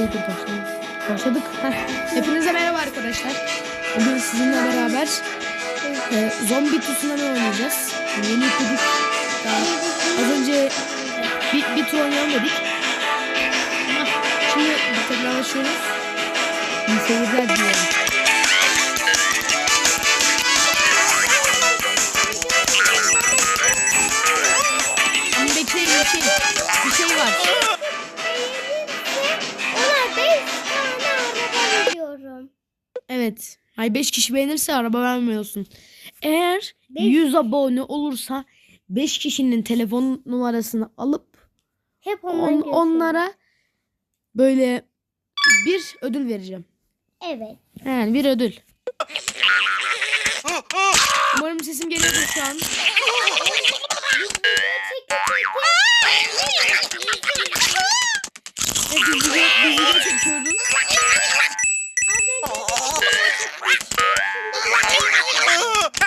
Dur başlayalım. Başladık. Heh. Hepinize merhaba arkadaşlar. Bugün sizinle beraber e, zombi tsunami oynayacağız. Yeni yükledik. Daha az önce bir, bir tur oynayalım dedik. Şimdi tekrar başlıyoruz. İyi seyirler diliyorum. Evet. Ay 5 kişi beğenirse araba vermiyorsun. Eğer Beş 100 abone olursa 5 kişinin telefon numarasını alıp Hep on- onlara böyle bir ödül vereceğim. Evet. Yani bir ödül. Umarım sesim geliyordur şu an. Evet, biz video, biz video.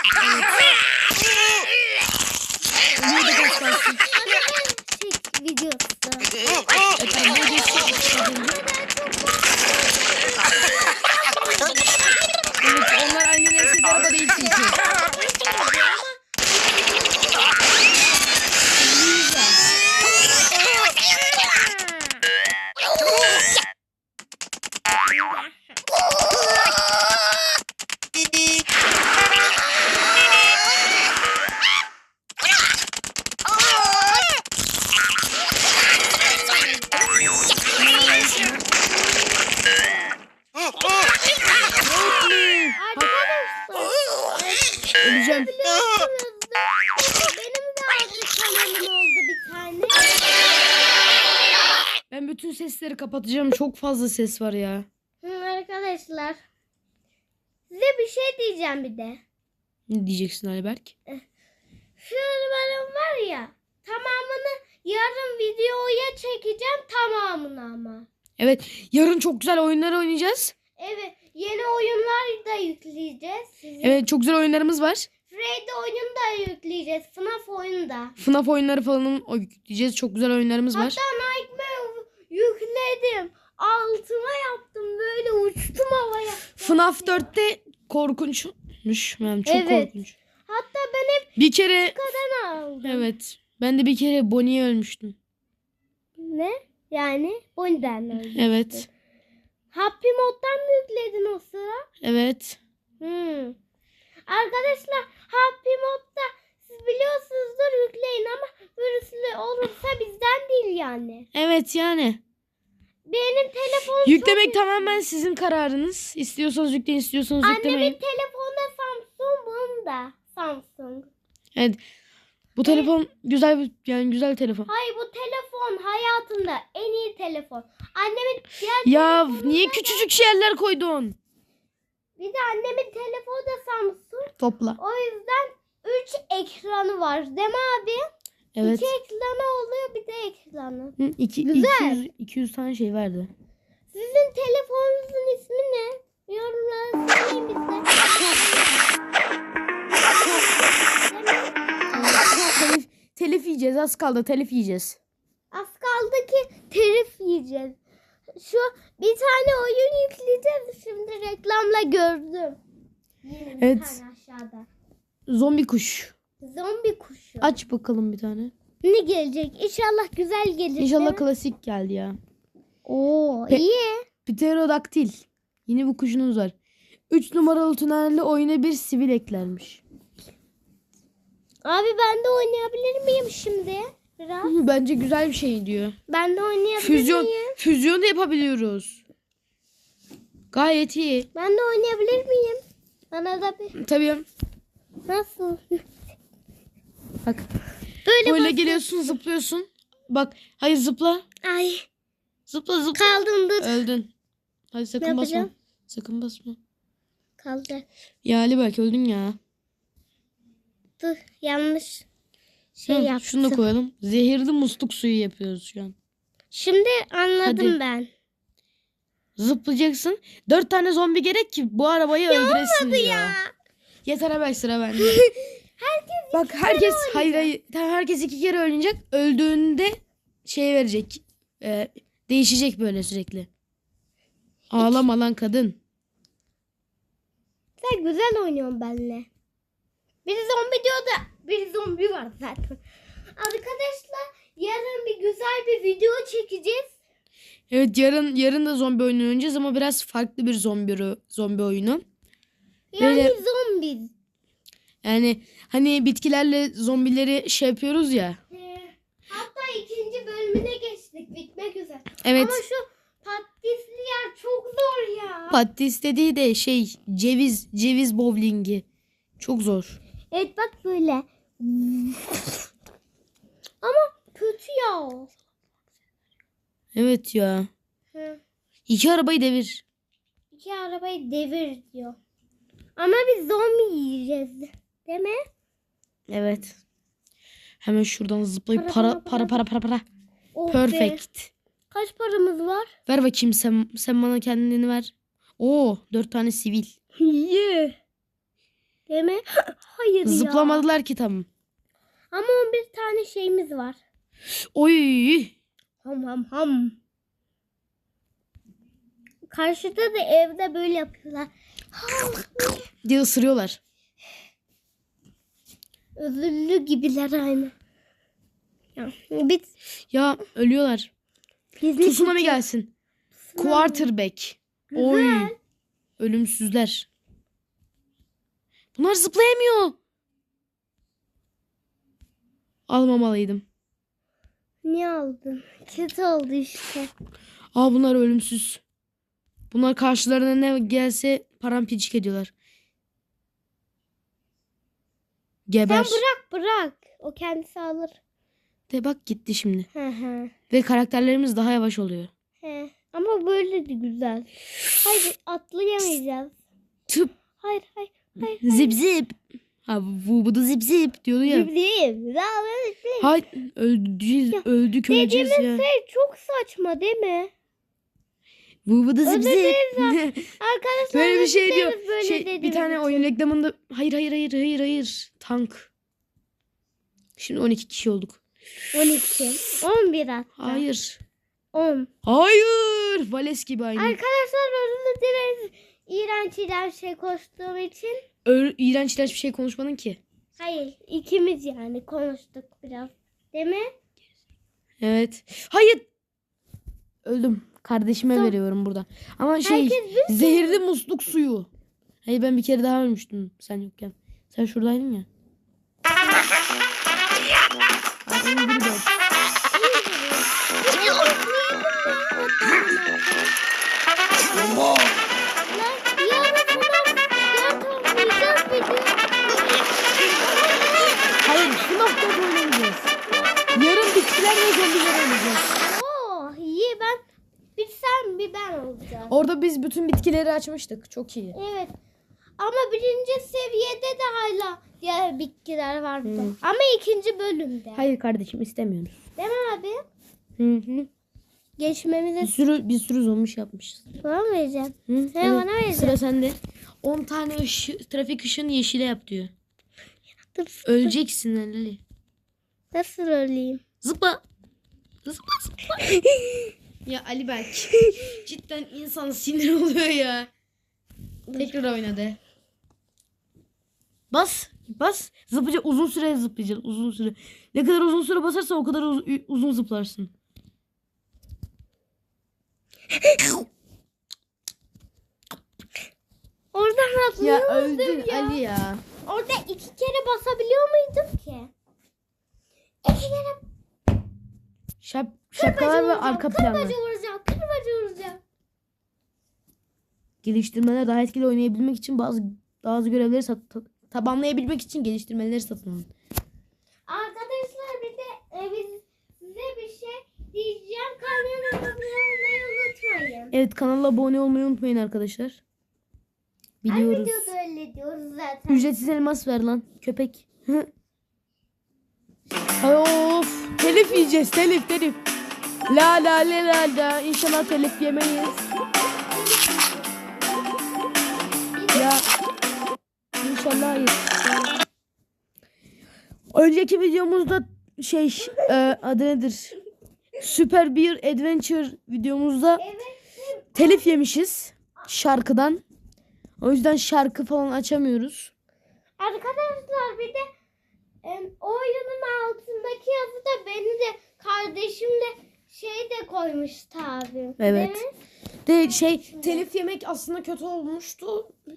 Yeah. Kapatacağım. Çok fazla ses var ya. Hı, Arkadaşlar size bir şey diyeceğim bir de. Ne diyeceksin Aliberk? Şu benim var ya tamamını yarın videoya çekeceğim tamamını ama. Evet, yarın çok güzel oyunlar oynayacağız. Evet yeni oyunlar da yükleyeceğiz. Sizin. Evet, çok güzel oyunlarımız var. Freddy oyunu da yükleyeceğiz. FNAF oyunu da. FNAF oyunları falan o- yükleyeceğiz. Çok güzel oyunlarımız var. Hatta Nightmare yükledim. Altıma yaptım böyle uçtum havaya. FNAF 4'te korkunçmuş. Yani çok Evet. korkunç. Hatta ben hep Bir kere kadın aldım. evet. Ben de bir kere Bonnie'ye ölmüştüm. Ne? Yani Bonnie'den öldüm. Evet. Happy Mod'dan mı yükledin o sıra? Evet. Hmm. Arkadaşlar Happy Mod'da siz biliyorsunuzdur yükleyin ama virüslü olursa bizden değil yani. Evet yani. Benim telefonum Yüklemek çok... tamamen sizin kararınız. İstiyorsanız yükleyin, istiyorsanız Annemin yüklemeyin. telefonu da Samsung, bunun da Samsung. Evet. Bu telefon güzel bir yani güzel telefon. Hayır bu telefon hayatımda en iyi telefon. Annemin diğer Ya niye küçücük şeyler koydun? Bir de annemin telefonu da Samsung. Topla. O yüzden 3 ekranı var. Değil mi abi? Evet. İki ekranı oluyor bir de ekranı. Hı, iki, Güzel. 200, 200 tane şey verdi. Sizin telefonunuzun ismi ne? Yorumlara söyleyin bize. telif, telif yiyeceğiz. Az kaldı. Telif yiyeceğiz. Az kaldı ki terif yiyeceğiz. Şu bir tane oyun yükleyeceğiz. Şimdi reklamla gördüm. Evet. aşağıda. Zombi kuş. Zombi kuşu. Aç bakalım bir tane. Ne gelecek? İnşallah güzel gelecek. İnşallah klasik geldi ya. Oo Pe- iyi. Pterodaktil. Yeni bir kuşunuz var. 3 numaralı tünelde oyuna bir sivil eklenmiş. Abi ben de oynayabilir miyim şimdi? Biraz. Bence güzel bir şey diyor. Ben de oynayabilir Füzyon, miyim? füzyon da yapabiliyoruz. Gayet iyi. Ben de oynayabilir miyim? Bana da bir Tabii. nasıl? Bak. Böyle, Böyle geliyorsun zıplıyorsun. Bak. Hayır zıpla. Ay Zıpla zıpla. kaldım dur. Öldün. Hadi sakın Ne basma. yapacağım? Sakın basma. Kaldı. Ya Ali belki öldün ya. Dur yanlış şey Hı, yaptım. şunu da koyalım. Zehirli musluk suyu yapıyoruz şu an. Şimdi anladım Hadi. ben. Zıplayacaksın. Dört tane zombi gerek ki bu arabayı öldüresin diyor. Ya. Yeter haber sıra bende. Herkes Bak herkes hayır hayır. Tamam, herkes iki kere oynayacak. Öldüğünde şey verecek. Ee, değişecek böyle sürekli. Ağlama lan kadın. Sen güzel oynuyorsun benimle. Bir zombi diyor da bir zombi var zaten. Arkadaşlar yarın bir güzel bir video çekeceğiz. Evet yarın yarın da zombi oyunu oynayacağız ama biraz farklı bir zombi zombi oyunu. Yani Böyle- zombi. Yani hani bitkilerle zombileri şey yapıyoruz ya. Ee, hatta ikinci bölümüne geçtik. Bitmek üzere. Evet. Ama şu patatesli yer çok zor ya. Patates dediği de şey ceviz ceviz bowlingi. Çok zor. evet bak böyle. Ama kötü ya. Evet ya. Hı. İki arabayı devir. İki arabayı devir diyor. Ama biz zombi yiyeceğiz. Değil mi? Evet. Hemen şuradan zıplayıp Para, para para, para para para. Oh be. Perfect. Kaç paramız var? Ver bakayım sen sen bana kendini ver. Oo dört tane sivil. Ye. Değil mi? Hayır ya. Zıplamadılar ki tam. Ama 11 tane şeyimiz var. Oy. Ham ham ham. Karşıda da evde böyle yapıyorlar. Diye ısırıyorlar. Özürlü gibiler aynı. Ya, biz Ya ölüyorlar. Bizim Tsunami gelsin. Quarterback. Oy. Güzel. Ölümsüzler. Bunlar zıplayamıyor. Almamalıydım. Niye aldın? Kötü oldu işte. Aa bunlar ölümsüz. Bunlar karşılarına ne gelse paramparçık ediyorlar. Geber. Sen bırak bırak. O kendisi alır. De bak gitti şimdi. Hı hı. Ve karakterlerimiz daha yavaş oluyor. He. Ama böyle de güzel. Hayır atlayamayacağız. Tıp. Hayır hayır. hayır. Zip zip. Ha bu bu da zip zip diyordu ya. Zıplayayım. Zıplayayım. Hay öldük öldük öleceğiz Dediğimiz ya. şey çok saçma değil mi? Bu bu da zip. Arkadaşlar Böyle bir şey diyor. böyle Şey, bir tane oyun reklamında hayır hayır hayır hayır hayır tank. Şimdi 12 kişi olduk. 12. 11 hatta. Hayır. 10. Hayır. Vales gibi aynı. Arkadaşlar özür dileriz. İğrenç iğrenç şey koştuğum için. Ö- iğrenç iğrenç bir şey konuşmadın ki. Hayır ikimiz yani konuştuk biraz. Değil mi? Evet. Hayır. Öldüm. Kardeşime Tamam. veriyorum burada. Ama şey zehirli musluk suyu. Hayır ben bir kere daha ölmüştüm sen yokken. Sen şuradaydın ya. Biz bütün bitkileri açmıştık. Çok iyi. Evet. Ama birinci seviyede de hala diğer bitkiler vardı. Hı. Ama ikinci bölümde. Hayır kardeşim istemiyoruz. Değil mi abi? Hı hı. Bir Geçmemize sürü bir sürü şey yapmışız. bana mı vereceksin? Hı? He, Evet, bana vereceksin. Sıra sende. 10 tane ışı, trafik ışığını yeşile yap diyor. Dur. Öleceksin Ali. Nasıl öleyim? Zıpla. Zıpla zıpla. ya Ali Berk. Cidden insan sinir oluyor ya. Tekrar oynadı. Bas. Bas. Zıplayacak. Uzun süre zıplayacaksın. Uzun süre. Ne kadar uzun süre basarsan o kadar uz- uzun zıplarsın. Oradan Ya atlıyordum öldün ya. Ali ya. Orada iki kere basabiliyor muydum ki? İki kere Şap, şapkalar ve arka planlar. Kırbacı vuracağım. Kırbacı vuracağım. Geliştirmeler daha etkili oynayabilmek için bazı bazı görevleri sat, ta- tamamlayabilmek için geliştirmeleri satın alın. Arkadaşlar bir de e, biz size bir şey diyeceğim. Kanalıma abone olmayı unutmayın. Evet kanala abone olmayı unutmayın arkadaşlar. Biliyoruz. videoda öyle diyoruz zaten. Ücretsiz elmas ver lan köpek. Ay of. Telif yiyeceğiz telif telif. La la la la la. İnşallah telif yemeyiz. Ya. İnşallah hayır. Önceki videomuzda şey e, adı nedir? Süper bir adventure videomuzda telif yemişiz şarkıdan. O yüzden şarkı falan açamıyoruz. Arkadaşlar bir de oyunun altındaki yazı da beni de koymuştu abi. Evet. De şey telif yemek aslında kötü olmuştu.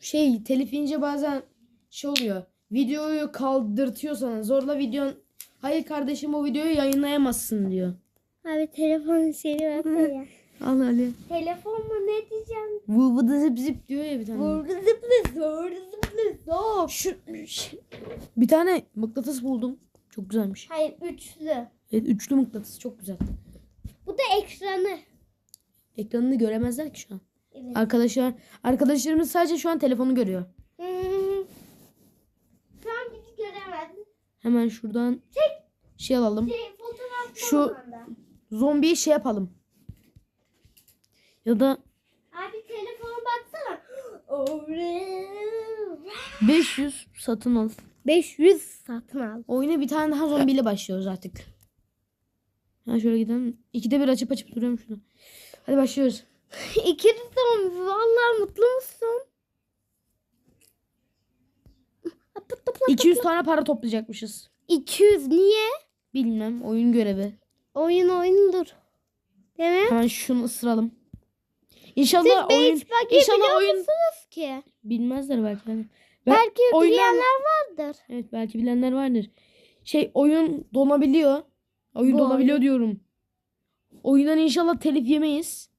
Şey telif yiyince bazen şey oluyor. Videoyu kaldırtıyor sana. Zorla videon Hayır kardeşim o videoyu yayınlayamazsın diyor. Abi telefonun şeyini versene. Al Ali. Telefon mu ne diyeceğim? Vı vıdı zıp zıp diyor ya bir tane. Vurgu zıplı zor zıplı zor. Şu, şu- bir tane mıknatıs buldum. Çok güzelmiş. Hayır üçlü. Evet, üçlü mıknatıs çok güzel. Bu da ekranı. Ekranını göremezler ki şu an. Evet. Arkadaşlar arkadaşlarımız sadece şu an telefonu görüyor. Hmm. Şu an bizi göremez. Hemen şuradan şey alalım. Şey, fotoğraf Şu- şu... Zombiyi şey yapalım. Ya da Abi telefona baksana. 500 satın al. 500 satın al. Oyuna bir tane daha zombiyle başlıyoruz artık. Ha şöyle gidelim. İkide bir açıp açıp duruyorum şunu. Hadi başlıyoruz. İkili zombi. Vallahi mutlu musun? 200 tane para toplayacakmışız. 200 niye? Bilmem oyun görevi. Oyun oyundur. Değil mi? Hemen şunu ısıralım. Siz İnşallah oyun beach buggy inşallah oyun- musunuz ki? bilmezler belki. Hani. Ben- Belki oyunlar- bilenler vardır. Evet belki bilenler vardır. Şey oyun donabiliyor. Oyun Bu donabiliyor diyorum. Oyundan inşallah telif yemeyiz.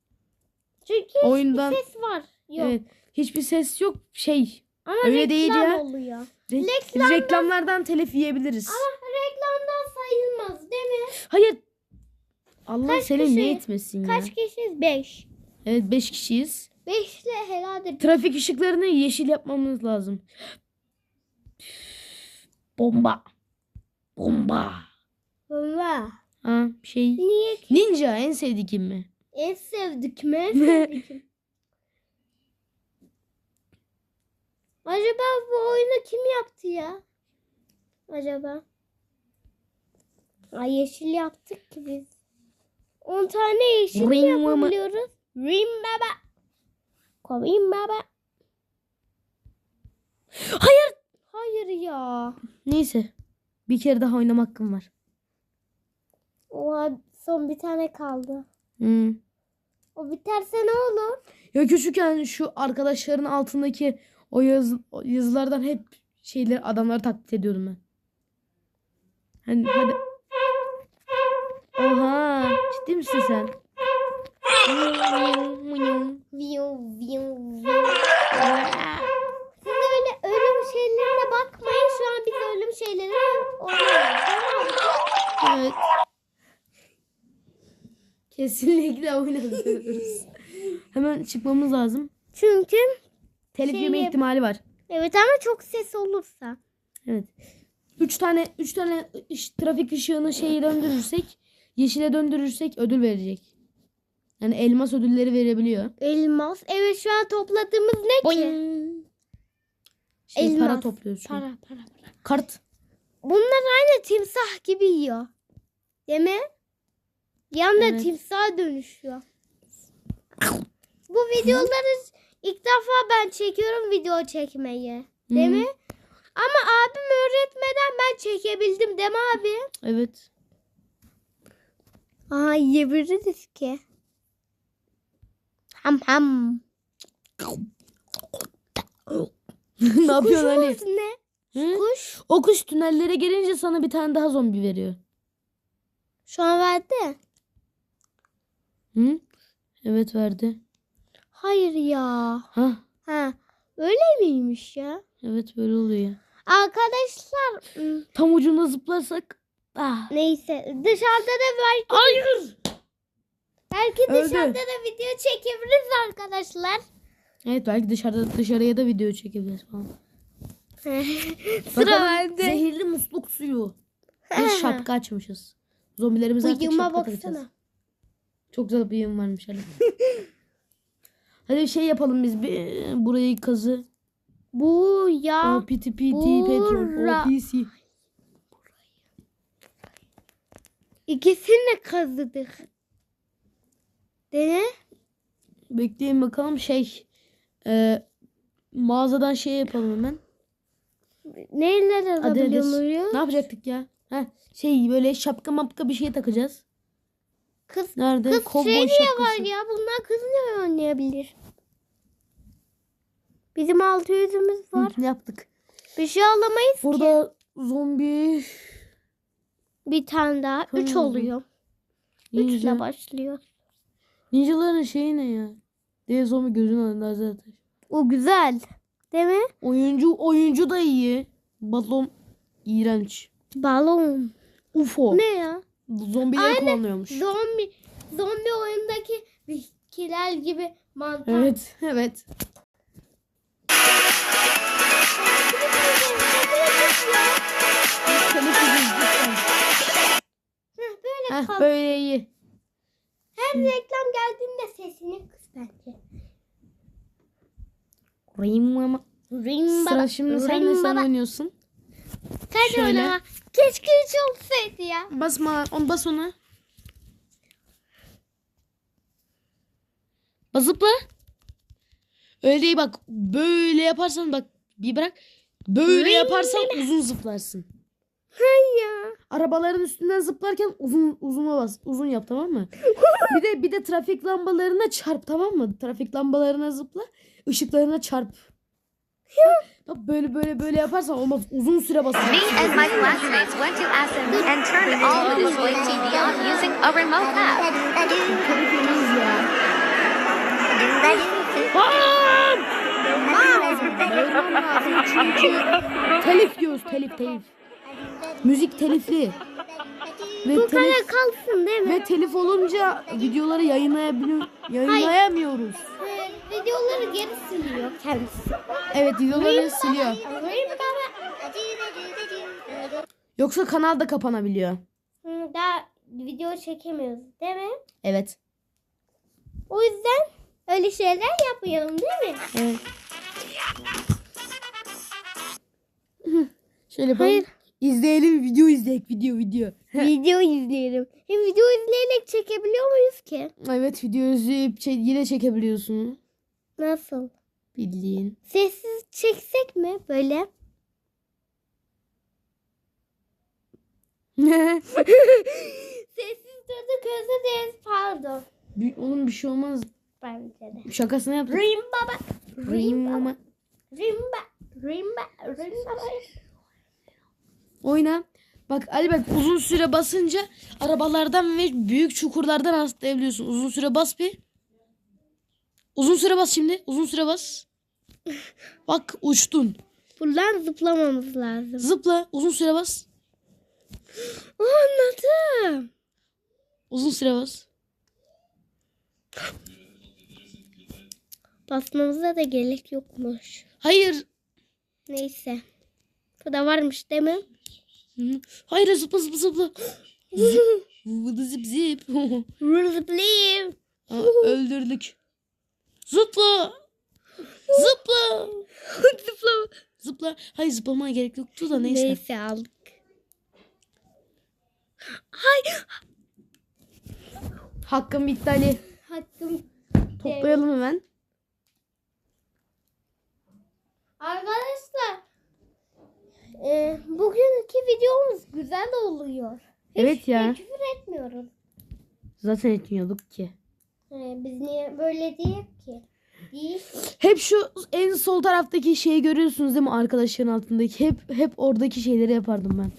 Çünkü Oyundan ses var. Yok. evet hiçbir ses yok. Şey Ama Öyle reklam değil ya. oluyor. re- Reklamdan- reklamlardan telif yiyebiliriz. Ama reklamdan sayılmaz değil mi? Hayır. Allah Kaç seni kişi? ne etmesin ya. Kaç kişiyiz? 5. Evet 5 kişiyiz. 5 ile herhalde Trafik ışıklarını yeşil yapmamız lazım. Bomba. Bomba. Baba. Ha şey. Niye? Ninja en sevdiğim mi? En sevdik mi? En sevdik mi? Acaba bu oyunu kim yaptı ya? Acaba? Ay yeşil yaptık ki biz. 10 tane yeşil Ring yapabiliyoruz? Rim baba. Kovayım baba. Hayır. Hayır ya. Neyse. Bir kere daha oynama hakkım var. Oha son bir tane kaldı. Hmm. O biterse ne olur? Ya küçükken şu arkadaşların altındaki o yazı, o yazılardan hep şeyler adamları taklit ediyordum ben. Hani hadi. Oha, ciddi misin sen? Siz öyle ölüm şeylerine bakmayın. Şu an biz ölüm şeylerine oynuyoruz. Evet. Kesinlikle oynamıyoruz. Hemen çıkmamız lazım. Çünkü Telif Şey yeme yap- ihtimali var. evet ama çok ses olursa. Evet. Üç tane üç tane ış- trafik ışığını şeyi döndürürsek, yeşile döndürürsek ödül verecek. Yani elmas ödülleri verebiliyor. Elmas. Evet şu an topladığımız ne ki? Şey, para Elmas. topluyoruz şu an. Para para para. Kart. Bunlar aynı timsah gibi yiyor. Değil mi? Bir anda Evet. timsaha dönüşüyor. Bu videoları ilk defa ben çekiyorum video çekmeyi. Değil Hı. mi? Ama abim öğretmeden ben çekebildim değil mi abi? Evet. Aa yiyebiliriz ki. Ham ham. ne yapıyorsun Ali? Ne? Hı? Kuş. O kuş tünellere gelince sana bir tane daha zombi veriyor. Şu an verdi. Hı? Evet verdi. Hayır ya. Ha, Ha. Öyle miymiş ya? evet böyle oluyor. Arkadaşlar ım, Tam ucunda zıplarsak. Ah. neyse dışarıda da belki Hayır. belki Öldü. dışarıda da video çekebiliriz arkadaşlar. Evet belki dışarıda dışarıya da video çekebiliriz falan. Sıra bende. Zehirli musluk suyu. Biz şapka açmışız. Zombilerimiz artık şapka takacağız. Çok güzel bıyığım varmış Ali. Hadi bir şey yapalım biz. Bir, burayı kazı. Bu ya. O piti piti petrol. O pisi. İkisini de kazıdık. Dene. bekleyin bakalım şey e, mağazadan şey yapalım hemen. Neler alabiliyor muyuz? Ne yapacaktık ya? Heh, şey böyle şapka mapka bir şey takacağız. Kız, Nerede? kız Kovboy şey niye var ya? Bunlar kız niye oynayabilir? Bizim altı yüzümüz Hı, var. ne yaptık? Bir şey alamayız. Burada zombi Bir tane daha. Üç Hı. oluyor. Üçle ninja. başlıyor. Ninjaların şeyi ne ya? Dev zombi gözün önünde zaten. O güzel. Değil mi? Oyuncu oyuncu da iyi. Balon iğrenç. Balon. UFO. Ne ya? Zombileri kullanıyormuş. Zombi. Zombi oyundaki bitkiler gibi mantar. Evet, evet. Heh, kal. böyle iyi. Hem reklam geldiğinde sesini kıs bence. Rimama. Ring Sıra şimdi sen de sen oynuyorsun. De Şöyle. oynama. Keşke hiç olsaydı ya. Basma, on bas ona. Basıpla. Öyle değil bak. Böyle yaparsan bak bir bırak. Böyle yaparsan uzun zıplarsın. Hay ya. Arabaların üstünden zıplarken uzun uzuna bas. Uzun yap tamam mı? bir de bir de trafik lambalarına çarp tamam mı? Trafik lambalarına zıpla. ışıklarına çarp. Bak böyle böyle böyle yaparsan olmaz. Uzun süre Me basacaksın. and my classmates went to Athens and turned all the display TV on using a remote app. Telif diyoruz telif telif. Müzik telifli. Ve Bu telif, kadar kalsın değil mi? ve telif olunca videoları yayınlayabiliyor yayınlayamıyoruz. Ee, videoları geri siliyor kendisi. Evet videoları siliyor. Yoksa kanal da kapanabiliyor. Daha video çekemiyoruz değil mi? Evet. O yüzden öyle şeyler yapmayalım değil mi? Evet. Şöyle yapalım. Hayır. İzleyelim video izleyek video video. video izleyelim. Hem video izleyerek çekebiliyor muyuz ki? evet video izleyip yine çekebiliyorsun. Nasıl? Bildiğin. Sessiz çeksek mi böyle? Sessiz durduk özür dileriz pardon. Bir- Oğlum bir şey olmaz. Bence de. Şakasını yaptık. Rim baba. Rim baba. ama. Rimba. Rimba. Rimba. Oyna. Bak Ali bak uzun süre basınca arabalardan ve büyük çukurlardan atlayabiliyorsun. Uzun süre bas bir. Uzun süre bas şimdi. Uzun süre bas. Bak uçtun. Buradan zıplamamız lazım. Zıpla. Uzun süre bas. Anladım. Uzun süre bas. Basmamıza da gerek yokmuş. Hayır. Neyse. Bu da varmış değil mi? Hı. Hayır zıpla zıpla zıpla. Zıp. Zıp zıp. Zıplayayım. Aa, öldürdük. Zıpla. Zıpla. Zıpla. Zıpla. Hayır zıplamaya gerek yoktu da neyse. Neyse aldık. Hay. Hakkım bitti Ali. Hakkım. Toplayalım hemen. Arkadaşlar. E, bugünkü videomuz güzel oluyor. Evet ya. Hiç küfür etmiyoruz. Zaten etmiyorduk ki. E, biz niye böyle değil ki? Değil. Hep şu en sol taraftaki şeyi görüyorsunuz değil mi arkadaşların altındaki? Hep hep oradaki şeyleri yapardım ben.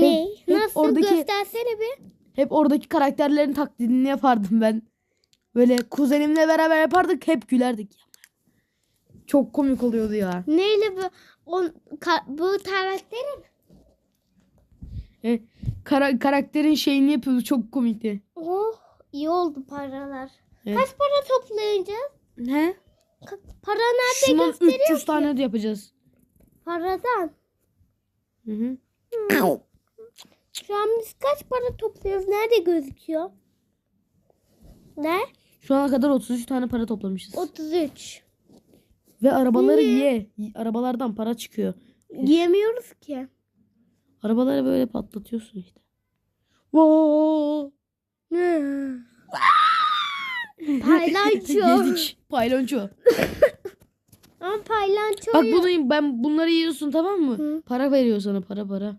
Ne? hep Nasıl oradaki- göstersene bir. Hep oradaki karakterlerin taklidini yapardım ben. Böyle kuzenimle beraber yapardık hep gülerdik. Çok komik oluyordu ya. Neyle bu? On, ka- bu karakterin E, kara- karakterin şeyini yapıyordu çok komikti. Oh iyi oldu paralar. Evet. Kaç para toplayacağız? Ka- para nerede Şundan gösteriyor 300 ki? tane de yapacağız. Paradan. Hı hı. Şu an biz kaç para topluyoruz? Nerede gözüküyor? Ne? Şu ana kadar 33 tane para toplamışız. 33. Ve arabaları ye. Arabalardan para çıkıyor. Yiyemiyoruz ki. Arabaları böyle patlatıyorsun işte. Vaa! Paylanço. Yedik. Paylanço. Ama paylanço Bak bunu ben bunları yiyorsun tamam mı? Hı. Para veriyor sana para para.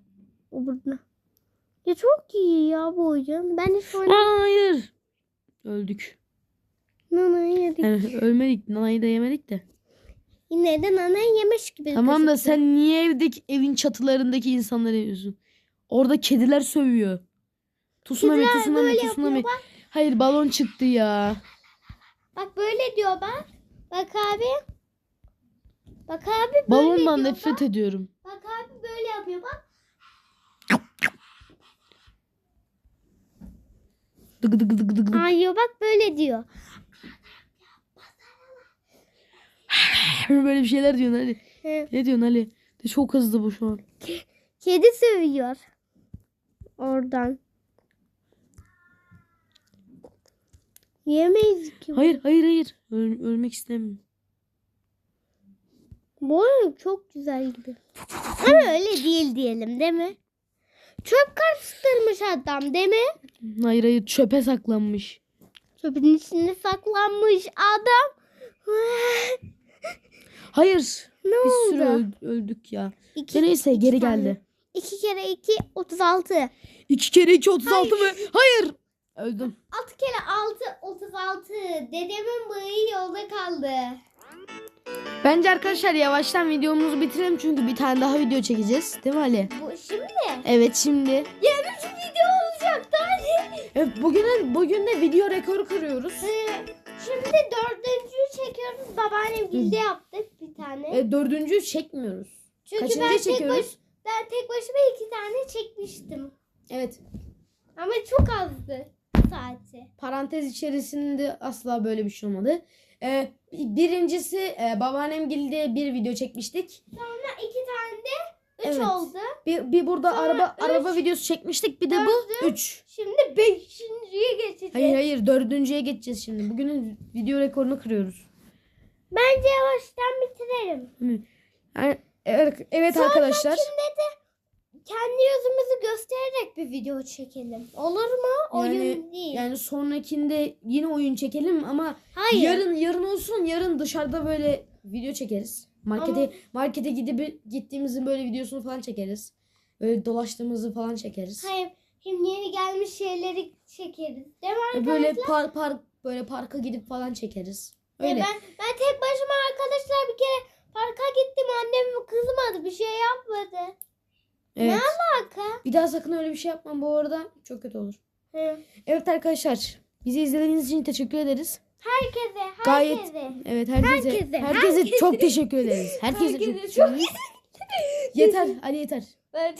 O burada. Ya çok iyi ya bu oyun. Ben de şu an Aa, hayır. Öldük. nanayı yedik. Yani ölmedik. Nanayı da yemedik de. Yine de nanayı yemiş gibi. Tamam da sen niye evdeki evin çatılarındaki insanları yiyorsun? Orada kediler sövüyor. Tsunami, tsunami, tsunami. Hayır balon çıktı ya. Bak böyle diyor bak. Bak abi. Bak abi böyle Balondan diyor nefret bak. ediyorum. Bak abi böyle yapıyor bak. Dık dık dık dık dık. Ay bak böyle diyor. Böyle bir şeyler diyorsun Ali. He. Ne diyorsun Ali? De çok hızlı bu şu an. Kedi sövüyor. Oradan. Yemeyiz ki. Hayır hayır hayır. Öl- ölmek istemiyorum. Bu çok güzel gibi. Ama öyle değil diyelim değil mi? Çöp karıştırmış adam değil mi? Hayır hayır çöpe saklanmış. Çöpün içinde saklanmış adam. Hayır. ne Bir oldu? sürü öl- öldük ya. İki, Neyse iki geri tane. geldi. İki kere iki, otuz altı. 2 kere 2 36 mı? Hayır. Öldüm. Altı kere altı, otuz altı. Dedemin bıyığı yolda kaldı. Bence arkadaşlar yavaştan videomuzu bitirelim çünkü bir tane daha video çekeceğiz. Değil mi Ali? Bu şimdi Evet şimdi. yeni bir video olacaktı hani. Evet, bugün bugün de video rekoru kırıyoruz. Ee, Şimdi dördüncüyü çekiyoruz. Babaannem gilde yaptık bir tane. E, dördüncüyü çekmiyoruz. Çünkü kaçıncı ben tek, çekiyoruz? baş, ben tek başıma iki tane çekmiştim. Evet. Ama çok azdı saati. Parantez içerisinde asla böyle bir şey olmadı. E, birincisi e, babaannem gilde bir video çekmiştik. Sonra iki tane de üç Evet. oldu. Bir, bir burada Sonra araba üç, araba videosu çekmiştik. Bir de bu 3. Şimdi beşinciye geçeceğiz. Hayır hayır dördüncüye geçeceğiz şimdi. Bugünün video rekorunu kırıyoruz. Bence yavaştan bitirelim. Yani, evet, evet Sonra arkadaşlar. De kendi yüzümüzü göstererek bir video çekelim. Olur mu? Oyun Yani, değil. yani sonrakinde yine oyun çekelim ama Hayır. yarın yarın olsun yarın dışarıda böyle video çekeriz. Markete Ama- markete gidip gittiğimizin böyle videosunu falan çekeriz. Böyle dolaştığımızı falan çekeriz. Hayır. Hem yeni gelmiş şeyleri çekeriz. Değil mi Ve arkadaşlar? Böyle par, park böyle parka gidip falan çekeriz. Ve Öyle. Ben, ben tek başıma arkadaşlar bir kere parka gittim. Annem kızmadı. Bir şey yapmadı. Evet. Parka. Bir daha sakın öyle bir şey yapmam bu arada. Çok kötü olur. Hı. Evet arkadaşlar. Bizi izlediğiniz için teşekkür ederiz. Herkese, Gayet- herkese. Evet herkese Herkese, herkese, herkese. çok teşekkür ederiz. Herkese, Herkese çok, çok yeter. Hadi yeter. Ben-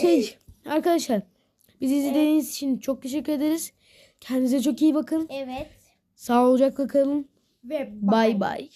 Şey arkadaşlar bizi izlediğiniz için çok teşekkür ederiz. Kendinize çok iyi bakın. evet. Sağlıcakla kalın. Ve Bay bay.